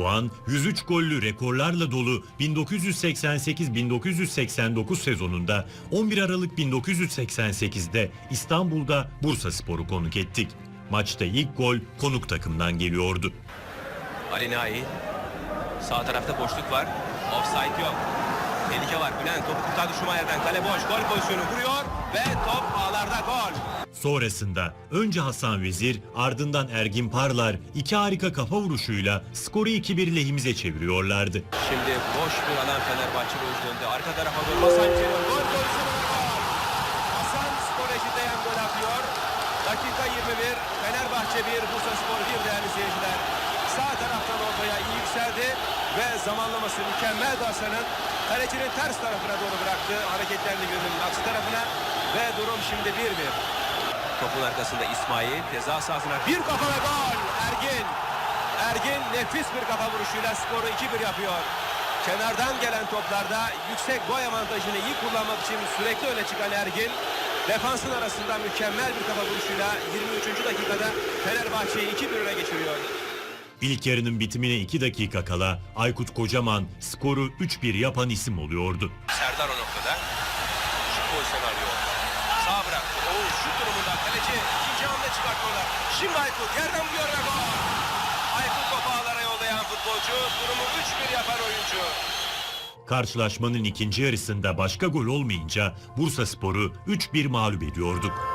Doğan 103 gollü rekorlarla dolu 1988-1989 sezonunda 11 Aralık 1988'de İstanbul'da Bursa Spor'u konuk ettik. Maçta ilk gol konuk takımdan geliyordu. Ali Nail. Sağ tarafta boşluk var. Offside yok. Tehlike var. Bülent topu kurtardı Schumacher'den. Kale boş. Gol pozisyonu vuruyor ve top ağlarda gol. Sonrasında önce Hasan Vezir ardından Ergin Parlar iki harika kafa vuruşuyla skoru 2-1 lehimize çeviriyorlardı. Şimdi boş bir alan Fenerbahçe oyuncularında. Arka tarafa doğru Hasan geliyor. Gol pozisyonu gol. Hasan skor eşitleyen gol atıyor. Dakika 21. Fenerbahçe 1, Bursa Spor 1 değerli seyirciler. Sağ taraftan ortaya yükseldi ve zamanlaması mükemmel Hasan'ın kalecinin ters tarafına doğru bıraktı. Hareketlerini gözünün aksi tarafına ve durum şimdi 1-1. Topun arkasında İsmail ceza sahasına bir kafa ve gol. Ergin. Ergin nefis bir kafa vuruşuyla skoru 2-1 yapıyor. Kenardan gelen toplarda yüksek boy avantajını iyi kullanmak için sürekli öne çıkan Ergin defansın arasında mükemmel bir kafa vuruşuyla 23. dakikada Fenerbahçe'yi 2-1 öne geçiriyor. İlk yarının bitimine 2 dakika kala Aykut Kocaman skoru 3-1 yapan isim oluyordu. Serdar o noktada şut pozisyonu arıyor. Sağ bıraktı. Oğuz şut durumunda kaleci ikinci hamle çıkartıyorlar. Şimdi Aykut yerden vuruyor ve gol. Aykut topu ağlara yollayan futbolcu durumu 3-1 yapan oyuncu. Karşılaşmanın ikinci yarısında başka gol olmayınca Bursa Spor'u 3-1 mağlup ediyorduk.